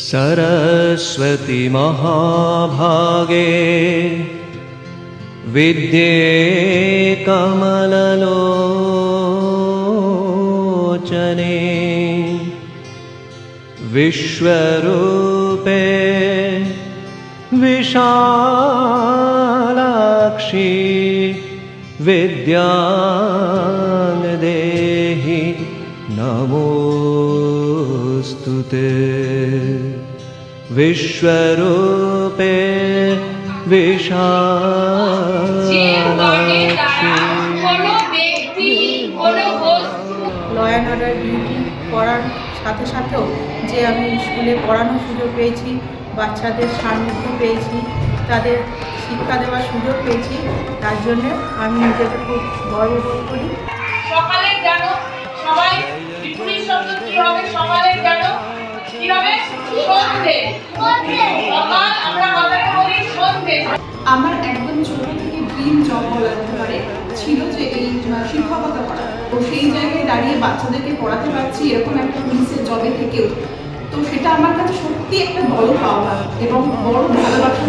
सरस्वती महाभागे विद्ये कमललोचने विश्वरूपे विशालाक्षी विद्यां law and order duty করার সাথে সাথেও যে আমি স্কুলে পড়ানোর সুযোগ পেয়েছি বাচ্চাদের সান্নিধ্য পেয়েছি তাদের শিক্ষা দেওয়ার সুযোগ পেয়েছি তার জন্য আমি নিজেকে খুব গর্ববোধ করি। সকালের জানো সবাই কি হবে কি হবে সন্ধে? সকাল আমরা বলি সন্ধে। আমার একদম ছোট থেকে ড্রিম জব বলা পারে, ছিল যে এই শিক্ষকতা করা। তো সেই জায়গায় দাঁড়িয়ে বাচ্চাদেরকে পড়াতে পারছি এরকম একটা মিসের জবে থেকেও। তো সেটা আমার কাছে সত্যি একটা বড় পাওয়া এবং বড় ভালোবাসা।